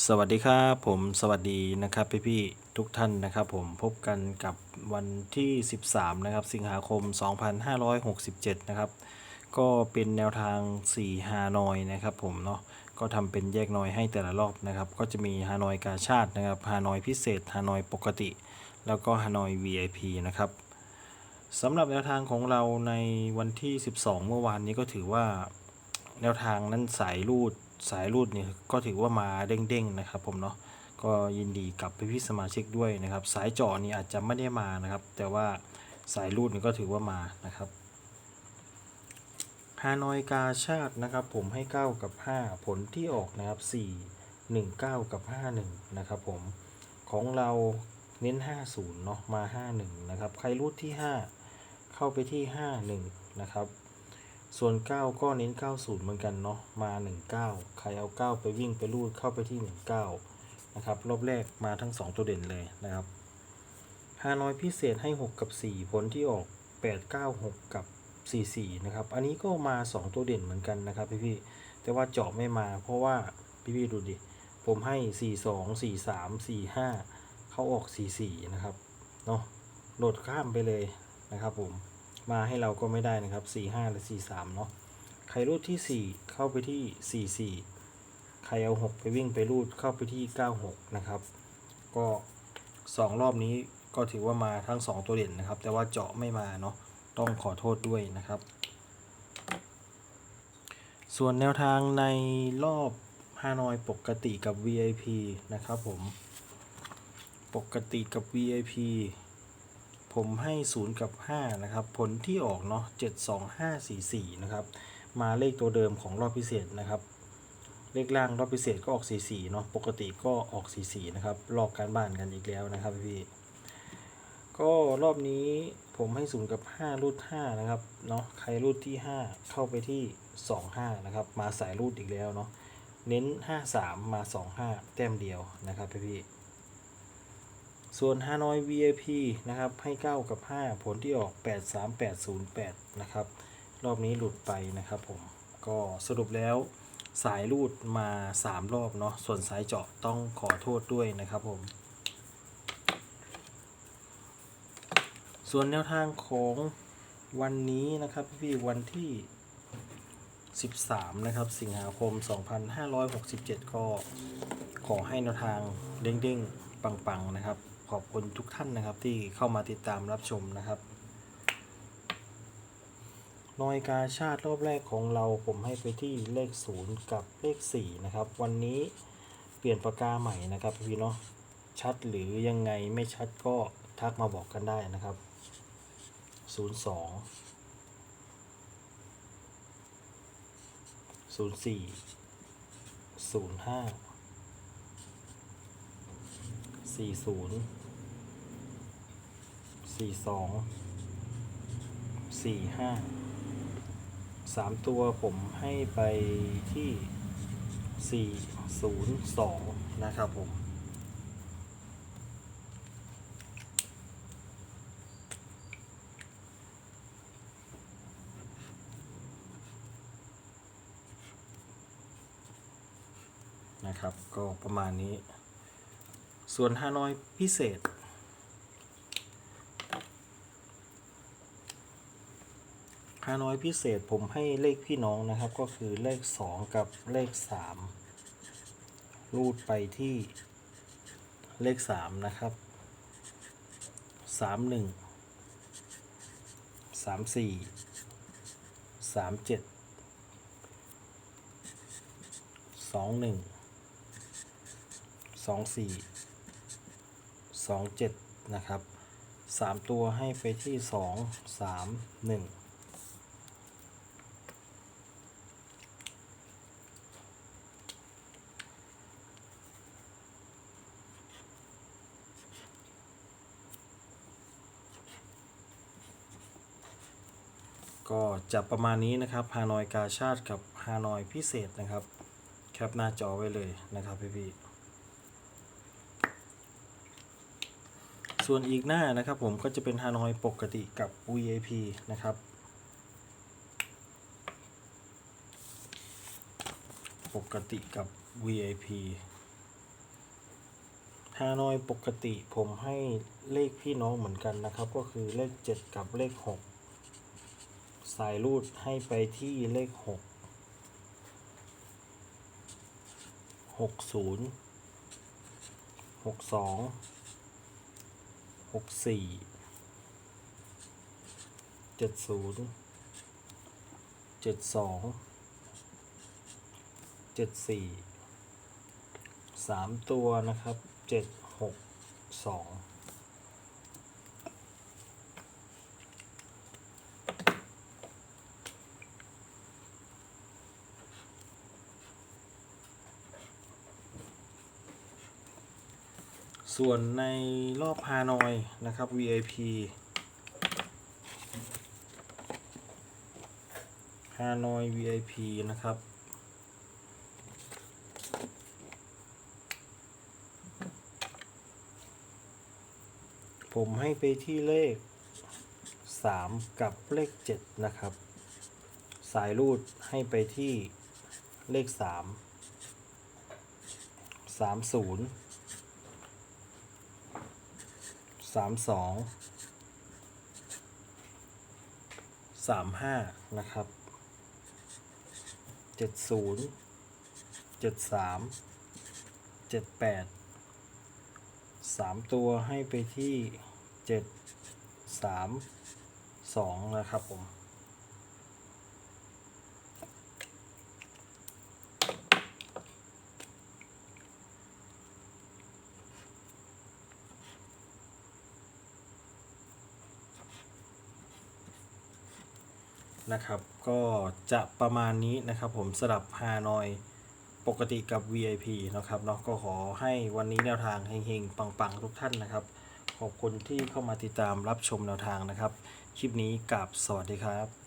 สวัสดีครับผมสวัสดีนะครับพี่พี่ๆทุกท่านนะครับผมพบกันกับวันที่ 13 นะครับ สิงหาคม 2567 นะครับ ก็เป็นแนวทาง 4 ฮานอยนะครับผมเนาะก็ทำเป็นแยกนอยให้แต่ละรอบนะครับ ก็จะมีฮานอยกาชาตินะครับฮานอยพิเศษฮานอยปกติ แล้วก็ฮานอย VIP นะครับสำหรับแนวทางของเราในวันที่ 12 เมื่อวานนี้ก็ถือว่า แนวทางนั้นสายรูดสายรูดเนี่ยก็ถือว่ามาเด้งๆนะครับผมเนาะก็ยินดีกับพี่ๆสมาชิกด้วยนะครับ สายจาะนี่อาจจะไม่ได้มานะครับ แต่ว่าสายรูดนี่ก็ถือว่ามานะครับฮานอยกาชาตินะครับ ผมให้ 9 กับ 5 ผลที่ออกนะครับ 4 1 9 กับ 51 นะครับผมของเราเน้น 50 เนาะมา 51 นะครับ ใครรูดที่ 5 เข้าไปที่ 51 นะครับ ส่วน 9 ก็เน้น 90 เหมือนกันเนาะ มา 19 ใครเอา 9 ไปวิ่งไปรูดเข้าไปที่ 19 นะครับ รอบแรกมาทั้ง 2 ตัวเด่นเลยนะครับฮานอยพิเศษให้ 6 กับ 4 ผลที่ออก 8 9 6 กับ 44 นะครับ อันนี้ก็มา 2 ตัวเด่นเหมือนกันนะครับพี่ๆแต่ว่าเจาะไม่มา เพราะว่าพี่ๆดูดิ ผมให้ 42 43 45 เข้าออก 44 นะครับ เนาะโหลดข้ามไปเลยนะครับผม มาให้เราก็ไม่ได้นะครับ 4 5และ4 3 เนาะใครรูดที่ 4 เข้าไปที่ 4 4 ใครเอา 6 ไปวิ่งไปรูดเข้าไปที่ 9 6 นะครับ ก็ 2 รอบนี้ก็ถือว่ามาทั้ง 2 ตัวเด่นนะครับ แต่ว่าเจาะไม่มาเนาะต้องขอโทษด้วยนะครับ ส่วนแนวทางในรอบฮานอยปกติกับ VIP นะครับผม ปกติกับ VIP ผมให้ 0 กับ 5 นะครับ ผลที่ออกเนาะ7 2 5 4 4 นะครับ มาเลขตัวเดิมของรอบพิเศษนะครับ เลขล่างรอบพิเศษก็ออก 4 4 เนาะ ปกติก็ออก 4 4 นะครับ ลอกการบ้านกันอีกแล้วนะครับพี่ ก็รอบนี้ผมให้ 0 กับ 5 รูด 5 นะครับ เนาะ ใครรูดที่ 5 เข้าไปที่ 2 5 นะครับ มาสายรูดอีกแล้วเนาะ เน้น 5 3 มา 2 5 แต้มเดียวนะครับพี่ ส่วนฮานอย VIP นะครับให้ 9 กับ 5 ผลที่ออก 8 3 8 0 8 นะครับ รอบนี้หลุดไปนะครับผม ก็สรุปแล้วสายรูดมา 3 รอบเนาะ ส่วนสายเจาะต้องขอโทษด้วยนะครับผม ส่วนแนวทางของวันนี้นะครับพี่วันที่ 13 นะครับ สิงหาคม 2567 ก็ขอให้แนวทางเด้งๆ ปัง ๆ นะครับ ขอบคุณทุกท่านนะครับที่เข้ามาติดตามรับชมนะครับนอยกาชาติรอบแรกของเราผมให้ไปที่เลข 0 กับเลข 4 นะครับ วันนี้เปลี่ยนปากกาใหม่นะครับพี่เนาะชัดหรือยังไงไม่ชัดก็ทักมาบอกกันได้นะครับ 02ศูนย์ สี่ศูนย์สี่สองสี่ห้าสามตัวผมให้ไปที่สี่ศูนย์สองนะครับผมนะครับ ก็ประมาณนี้ ส่วนฮานอยพิเศษ ฮานอยพิเศษผมให้เลขพี่น้องนะครับ ก็คือเลข 2 กับเลข 3 รูดไปที่เลข 3 นะครับ 3 1 3 4 3 2 1สองเจ็ดนะครับสามตัวให้ไปที่สองสามหนึ่งก็จะประมาณนี้นะครับฮานอยกาชาติกับฮานอยพิเศษนะครับ แคปหน้าจอไว้เลยนะครับพี่ๆ ส่วนอีกหน้านะครับผมก็จะเป็นฮานอยปกติกับ VIP นะครับ ปกติกับ VIP านอยปกติผมให้เลขพี่น้องเหมือนกันนะครับ ก็คือเลข 7 กับเลข 6 สายรูดให้ไปที่เลข 6 60 62 หกสี่เจ็ดศูนย์เจ็ดสองเจ็ดสี่สามตัวนะครับเจ็ดหกสอง ส่วนในรอบฮานอยนะครับ VIP ฮานอย VIP นะครับ ผมให้ไปที่เลข 3 กับเลข 7 นะครับ สายรูดให้ไปที่เลข 3 30 สามสองสามห้านะครับเจ็ดศูนย์เจ็ดสามเจ็ดแปดสามตัวให้ไปที่เจ็ดสามสองนะครับผม นะครับ ก็จะประมาณนี้นะครับ ผมสำหรับฮานอยปกติกับ VIP นะครับเนาะก็ขอให้วันนี้แนวทางเฮงๆ ปังๆ ทุกท่านนะครับ ขอบคุณที่เข้ามาติดตามรับชมแนวทางนะครับ คลิปนี้กับสวัสดีครับ